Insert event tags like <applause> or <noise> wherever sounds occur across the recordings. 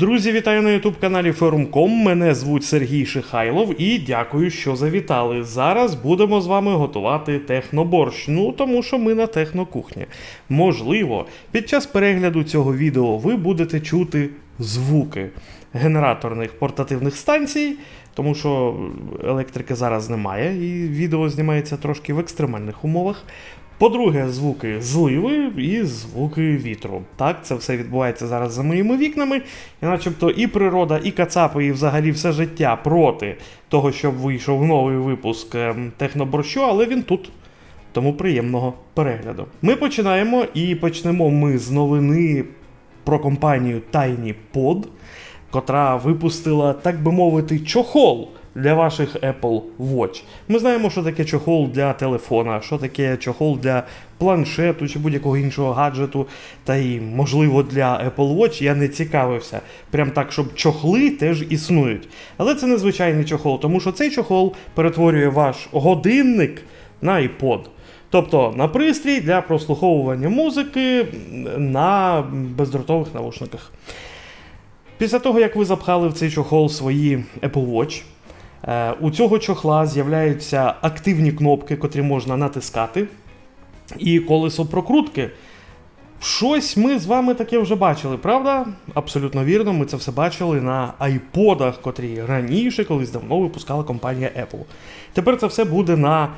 Друзі, вітаю на ютуб каналі Forum.com. Мене звуть Сергій Шихайлов і дякую, що завітали. Зараз будемо з вами готувати техноборщ. Ну тому що ми на технокухні. Можливо, під час перегляду цього відео ви будете чути звуки генераторних портативних станцій, тому що електрики зараз немає, і відео знімається трошки в екстремальних умовах. По-друге, звуки зливи і звуки вітру. Так, це все відбувається зараз за моїми вікнами. І начебто і природа, і кацапи, і взагалі все життя проти того, щоб вийшов новий випуск ем, техноборщу, але він тут. Тому приємного перегляду. Ми починаємо і почнемо ми з новини про компанію Tiny Pod, котра випустила, так би мовити, чохол для ваших Apple Watch. Ми знаємо, що таке чохол для телефона, що таке чохол для планшету чи будь-якого іншого гаджету, та й, можливо, для Apple Watch я не цікавився. Прям так, щоб чохли теж існують. Але це незвичайний чохол, тому що цей чохол перетворює ваш годинник на iPod. Тобто на пристрій для прослуховування музики на бездротових навушниках. Після того, як ви запхали в цей чохол свої Apple Watch, у цього чохла з'являються активні кнопки, котрі можна натискати, і колесо прокрутки. Щось ми з вами таке вже бачили, правда? Абсолютно вірно, ми це все бачили на айподах, котрі раніше колись давно випускала компанія Apple. Тепер це все буде на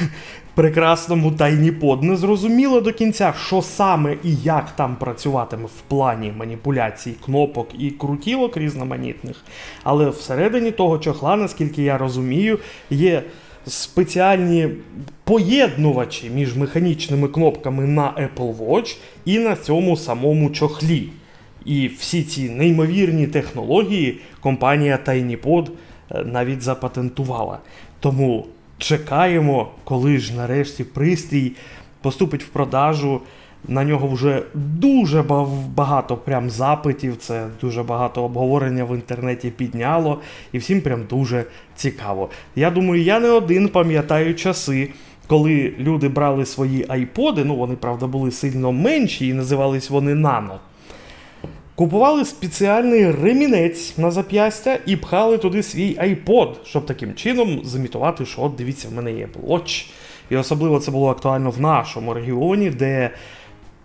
<laughs> прекрасному TinyPod. Не зрозуміло до кінця, що саме і як там працюватиме в плані маніпуляцій кнопок і крутілок різноманітних. Але всередині того чохла, наскільки я розумію, є спеціальні поєднувачі між механічними кнопками на Apple Watch і на цьому самому чохлі. І всі ці неймовірні технології компанія TinyPod е, навіть запатентувала. Тому чекаємо, коли ж нарешті пристрій поступить в продажу. На нього вже дуже багато прям запитів, це дуже багато обговорення в інтернеті підняло, і всім прям дуже цікаво. Я думаю, я не один пам'ятаю часи, коли люди брали свої айподи, ну вони, правда, були сильно менші і називались вони нано. Купували спеціальний ремінець на зап'ястя і пхали туди свій iPod, щоб таким чином зімітувати, що от дивіться, в мене є Watch. І особливо це було актуально в нашому регіоні, де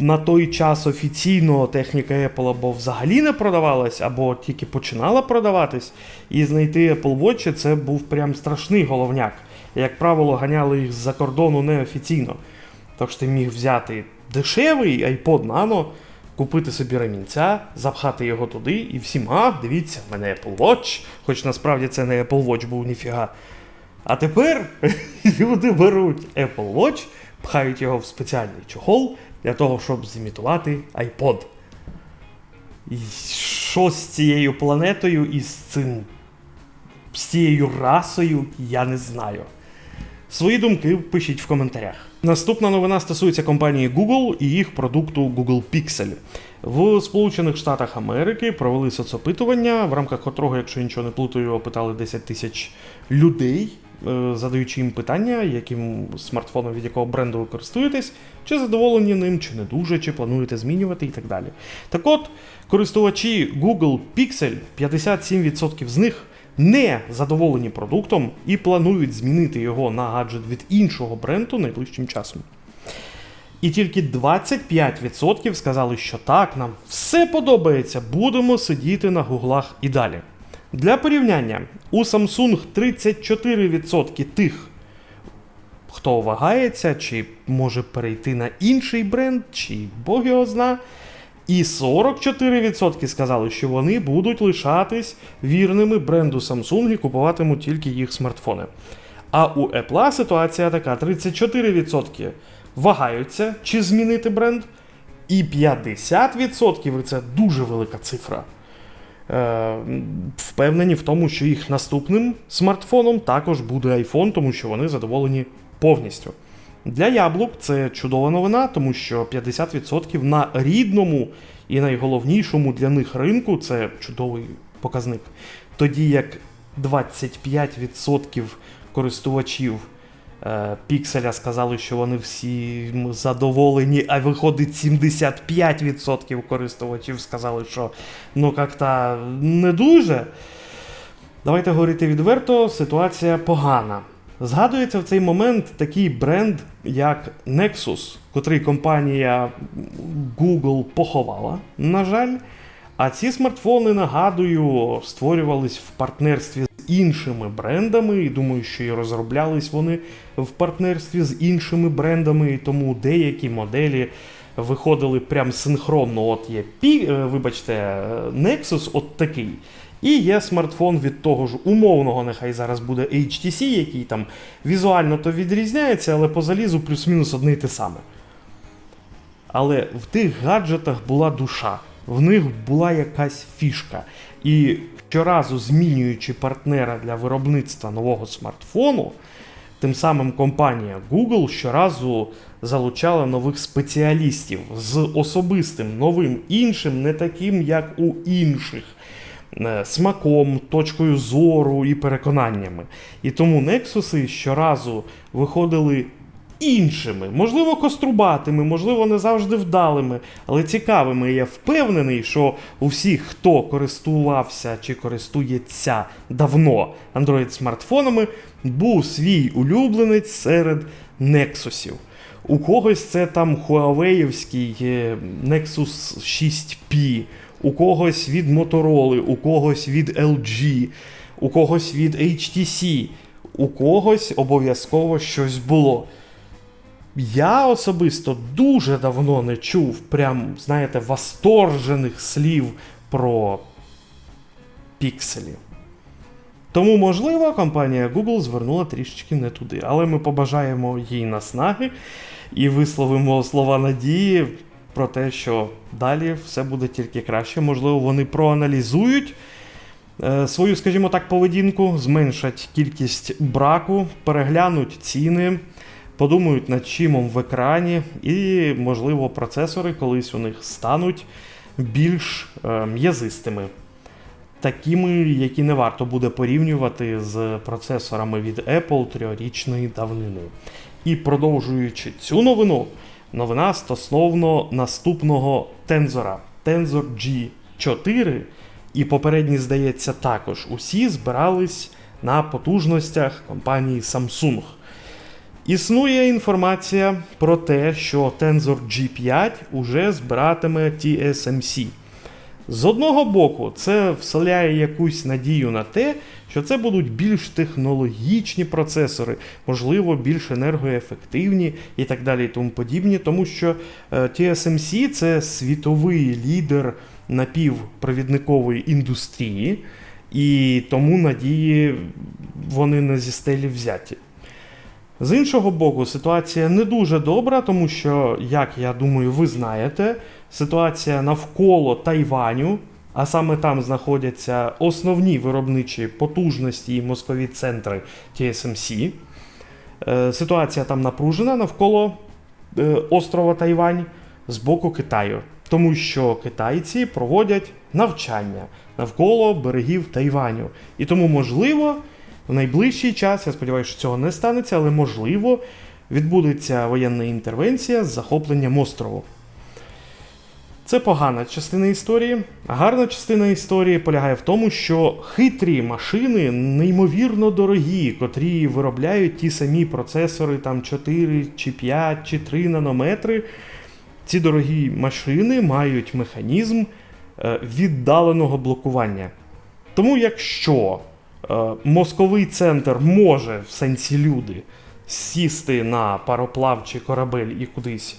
на той час офіційно техніка Apple або взагалі не продавалась, або тільки починала продаватись. І знайти Apple Watch це був прям страшний головняк. Як правило, ганяли їх з-за кордону неофіційно. Тож ти міг взяти дешевий iPod Nano, купити собі ремінця, запхати його туди, і всім, а, дивіться, в мене Apple Watch, хоч насправді це не Apple Watch був ніфіга. А тепер <laughs> люди беруть Apple Watch, пхають його в спеціальний чохол для того, щоб зімітувати iPod. І що з цією планетою і з цим з цією расою, я не знаю. Свої думки пишіть в коментарях. Наступна новина стосується компанії Google і їх продукту Google Pixel. В Сполучених Штатах Америки провели соцопитування, в рамках котрого, якщо нічого не плутаю, опитали 10 тисяч людей, задаючи їм питання, яким смартфоном від якого бренду ви користуєтесь, чи задоволені ним, чи не дуже, чи плануєте змінювати і так далі. Так от, користувачі Google Pixel, 57% з них не задоволені продуктом і планують змінити його на гаджет від іншого бренду найближчим часом. І тільки 25% сказали, що так, нам все подобається, будемо сидіти на гуглах і далі. Для порівняння, у Samsung 34% тих, хто вагається, чи може перейти на інший бренд, чи Бог його зна. І 44% сказали, що вони будуть лишатись вірними бренду Samsung і купуватимуть тільки їх смартфони. А у Apple ситуація така: 34% вагаються, чи змінити бренд, і 50% це дуже велика цифра. Е, впевнені в тому, що їх наступним смартфоном також буде iPhone, тому що вони задоволені повністю. Для яблук це чудова новина, тому що 50% на рідному і найголовнішому для них ринку це чудовий показник. Тоді як 25% користувачів Пікселя сказали, що вони всі задоволені, а виходить 75% користувачів сказали, що ну як-то не дуже. Давайте говорити відверто, ситуація погана. Згадується в цей момент такий бренд, як Nexus, котрий компанія Google поховала, на жаль. А ці смартфони, нагадую, створювались в партнерстві іншими брендами, і думаю, що і розроблялись вони в партнерстві з іншими брендами, і тому деякі моделі виходили прям синхронно. От є Пі, е, вибачте, е, Nexus, от такий. І є смартфон від того ж умовного, нехай зараз буде HTC, який там візуально то відрізняється, але по залізу плюс-мінус одне й те саме. Але в тих гаджетах була душа, в них була якась фішка. І щоразу змінюючи партнера для виробництва нового смартфону, тим самим компанія Google щоразу залучала нових спеціалістів з особистим, новим, іншим, не таким, як у інших. е, Смаком, точкою зору і переконаннями. І тому Nexuси щоразу виходили іншими, можливо, кострубатими, можливо, не завжди вдалими, але цікавими. Я впевнений, що у всіх, хто користувався чи користується давно Android-смартфонами, був свій улюбленець серед Nexusів. У когось це там Huawei-івський е, Nexus 6P, у когось від Motorola, у когось від LG, у когось від HTC, у когось обов'язково щось було. Я особисто дуже давно не чув прям, знаєте, восторжених слів про пікселі. Тому, можливо, компанія Google звернула трішечки не туди. Але ми побажаємо їй наснаги і висловимо слова надії про те, що далі все буде тільки краще. Можливо, вони проаналізують е, свою, скажімо так, поведінку, зменшать кількість браку, переглянуть ціни, подумають над чимом в екрані, і, можливо, процесори колись у них стануть більш е, м'язистими. Такими, які не варто буде порівнювати з процесорами від Apple трьохрічної давнини. І продовжуючи цю новину, новина стосовно наступного тензора Tensor G4. І попередні, здається, також усі збирались на потужностях компанії Samsung. Існує інформація про те, що Tensor G5 уже збиратиме TSMC. З одного боку, це вселяє якусь надію на те, що це будуть більш технологічні процесори, можливо, більш енергоефективні і так далі, і тому подібні, тому що е, TSMC це світовий лідер напівпровідникової індустрії, і тому надії вони не зі стелі взяті. З іншого боку, ситуація не дуже добра, тому що, як я думаю, ви знаєте, ситуація навколо Тайваню, а саме там знаходяться основні виробничі потужності і мозкові центри TSMC. Е, Ситуація там напружена навколо е, острова Тайвань з боку Китаю, тому що китайці проводять навчання навколо берегів Тайваню. І тому, можливо, в найближчий час, я сподіваюся, що цього не станеться, але можливо, відбудеться воєнна інтервенція з захопленням острову. Це погана частина історії. Гарна частина історії полягає в тому, що хитрі машини неймовірно дорогі, котрі виробляють ті самі процесори, там 4 чи 5 чи 3 нанометри. Ці дорогі машини мають механізм е, віддаленого блокування. Тому, якщо мозковий центр може в сенсі люди сісти на пароплав чи корабель і кудись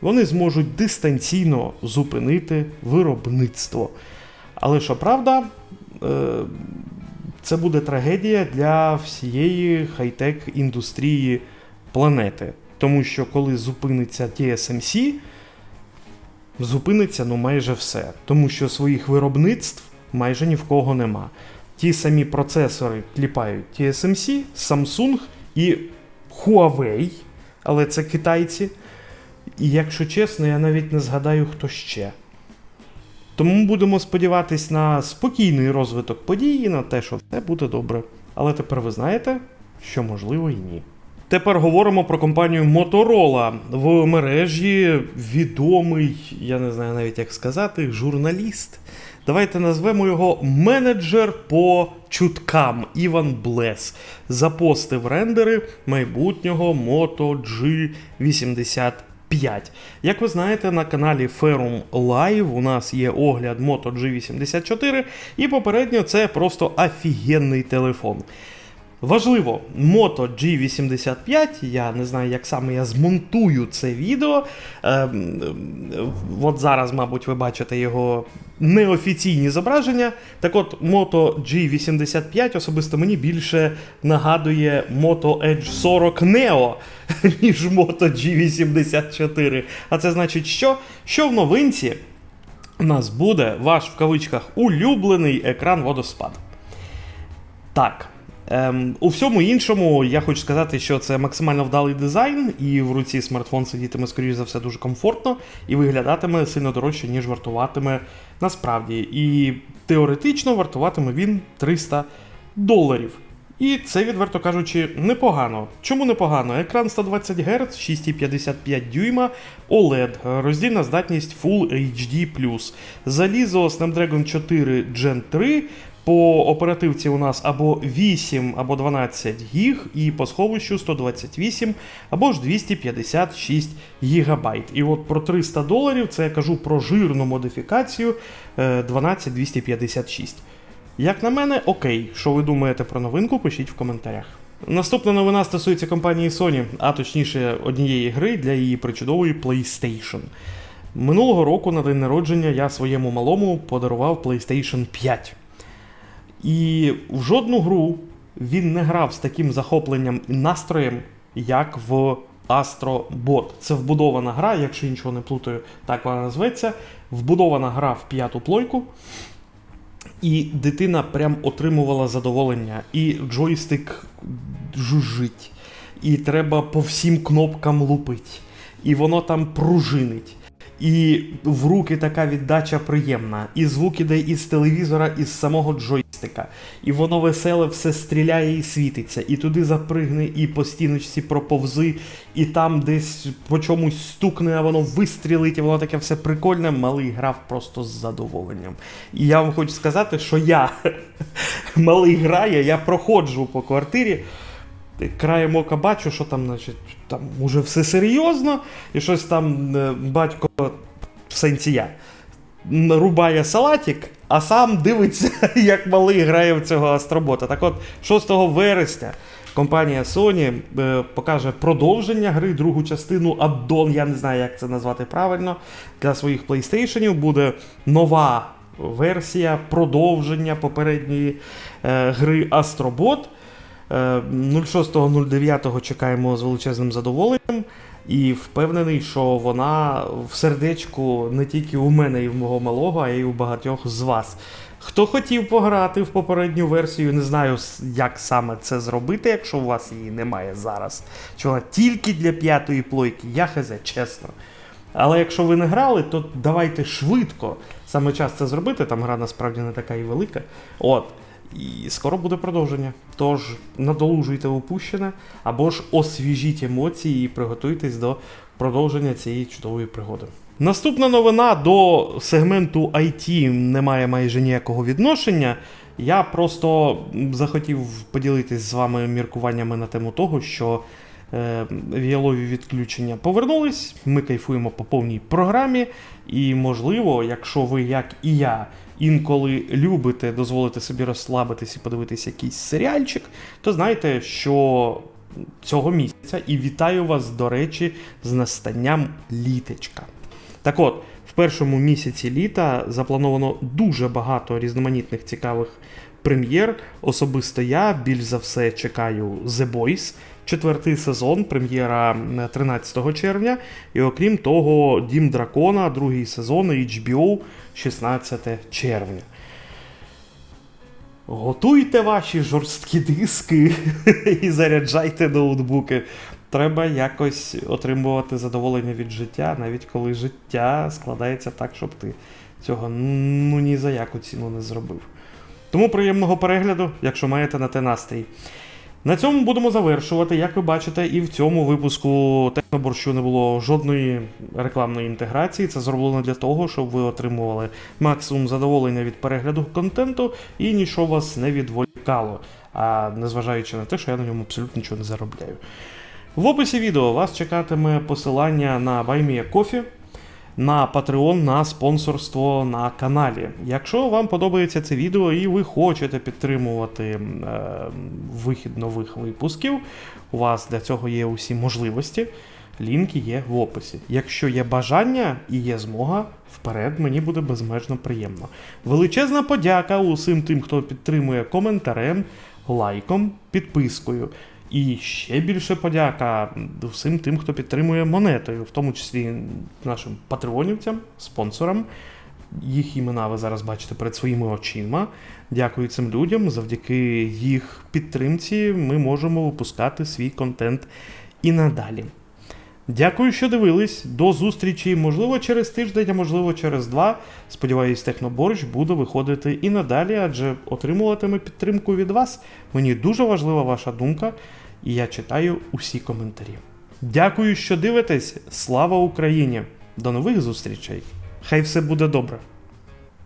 вони зможуть дистанційно зупинити виробництво. Але що правда, е, це буде трагедія для всієї хай-тек індустрії планети. Тому що коли зупиниться TSMC, зупиниться ну майже все. Тому що своїх виробництв майже ні в кого нема. Ті самі процесори кліпають TSMC, Samsung і Huawei, але це китайці. І якщо чесно, я навіть не згадаю, хто ще. Тому будемо сподіватись на спокійний розвиток подій і на те, що все буде добре. Але тепер ви знаєте, що можливо і ні. Тепер говоримо про компанію Motorola. В мережі відомий, я не знаю навіть як сказати, журналіст. Давайте назвемо його менеджер по чуткам Іван Блес. Запостив рендери майбутнього Moto G85. Як ви знаєте, на каналі Ferrum Live у нас є огляд Moto G84, і попередньо це просто офігенний телефон. Важливо, Moto G85, я не знаю, як саме я змонтую це відео. Е, от зараз, мабуть, ви бачите його неофіційні зображення. Так от, Moto G85 особисто мені більше нагадує Moto Edge 40 Neo, <laughs> ніж Moto G84. А це значить, що? Що в новинці у нас буде ваш в кавичках улюблений екран водоспад. Так. Ем, у всьому іншому я хочу сказати, що це максимально вдалий дизайн, і в руці смартфон сидітиме, скоріш за все, дуже комфортно і виглядатиме сильно дорожче, ніж вартуватиме насправді. І теоретично вартуватиме він 300 доларів. І це, відверто кажучи, непогано. Чому непогано? Екран 120 Гц, 6,55 дюйма, OLED, роздільна здатність Full HD+. Залізо Snapdragon 4 Gen 3. По оперативці у нас або 8, або 12 гіг, і по сховищу 128 або ж 256 гігабайт. І от про 300 доларів це я кажу про жирну модифікацію е, 12256. Як на мене, окей. Що ви думаєте про новинку, пишіть в коментарях. Наступна новина стосується компанії Sony, а точніше однієї гри для її причудової PlayStation. Минулого року на день народження я своєму малому подарував PlayStation 5. І в жодну гру він не грав з таким захопленням і настроєм, як в Astrobot. Це вбудована гра, якщо нічого не плутаю, так вона називається. Вбудована гра в п'яту плойку. І дитина прям отримувала задоволення. І джойстик жужжить. І треба по всім кнопкам лупить. І воно там пружинить. І в руки така віддача приємна. І звук іде із телевізора, із самого джойстика. І воно веселе, все стріляє і світиться. І туди запригне, і по стіночці проповзи, і там десь по чомусь стукне, а воно вистрілить, і воно таке все прикольне. Малий грав просто з задоволенням. І я вам хочу сказати, що я <laughs> малий грає, я проходжу по квартирі. Краєм ока бачу, що там, значить, там уже все серйозно, і щось там е, батько в сенсі я рубає салатик, а сам дивиться, <laughs> як малий грає в цього астробота. Так от, 6 вересня компанія Sony е, покаже продовження гри, другу частину аддон, я не знаю, як це назвати правильно, для своїх PlayStation буде нова версія продовження попередньої е, гри Астробот. Е, 06.09 чекаємо з величезним задоволенням. І впевнений, що вона в сердечку не тільки у мене і в мого малого, а й у багатьох з вас. Хто хотів пограти в попередню версію, не знаю, як саме це зробити, якщо у вас її немає зараз. Чи вона тільки для п'ятої плойки, я хз, чесно. Але якщо ви не грали, то давайте швидко. Саме час це зробити, там гра насправді не така і велика. От. І скоро буде продовження. Тож надолужуйте упущене, або ж освіжіть емоції і приготуйтесь до продовження цієї чудової пригоди. Наступна новина до сегменту IT не має майже ніякого відношення. Я просто захотів поділитись з вами міркуваннями на тему того, що е, віялові відключення повернулись. Ми кайфуємо по повній програмі. І, можливо, якщо ви, як і я, інколи любите дозволити собі розслабитись і подивитись якийсь серіальчик, то знайте, що цього місяця і вітаю вас, до речі, з настанням літечка. Так от, в першому місяці літа заплановано дуже багато різноманітних цікавих прем'єр. Особисто я більш за все чекаю The Boys, четвертий сезон, прем'єра 13 червня. І окрім того, Дім Дракона, другий сезон HBO 16 червня. Готуйте ваші жорсткі диски <laughs> і заряджайте ноутбуки. Треба якось отримувати задоволення від життя, навіть коли життя складається так, щоб ти цього ну ні за яку ціну не зробив. Тому приємного перегляду, якщо маєте на те настрій. На цьому будемо завершувати. Як ви бачите, і в цьому випуску техноборщу не було жодної рекламної інтеграції. Це зроблено для того, щоб ви отримували максимум задоволення від перегляду контенту і нічого вас не відволікало. А незважаючи на те, що я на ньому абсолютно нічого не заробляю. В описі відео вас чекатиме посилання на BuyMeACoffee, на Patreon, на спонсорство на каналі. Якщо вам подобається це відео і ви хочете підтримувати е, вихід нових випусків, у вас для цього є усі можливості. Лінки є в описі. Якщо є бажання і є змога, вперед мені буде безмежно приємно. Величезна подяка усім тим, хто підтримує коментарем, лайком, підпискою. І ще більше подяка всім тим, хто підтримує монетою, в тому числі нашим патреонівцям, спонсорам. Їх імена ви зараз бачите перед своїми очима. Дякую цим людям. Завдяки їх підтримці ми можемо випускати свій контент і надалі. Дякую, що дивились. До зустрічі, можливо, через тиждень, а можливо, через два. Сподіваюсь, Техноборщ буде виходити і надалі, адже отримуватиме підтримку від вас. Мені дуже важлива ваша думка, і я читаю усі коментарі. Дякую, що дивитесь. Слава Україні! До нових зустрічей! Хай все буде добре!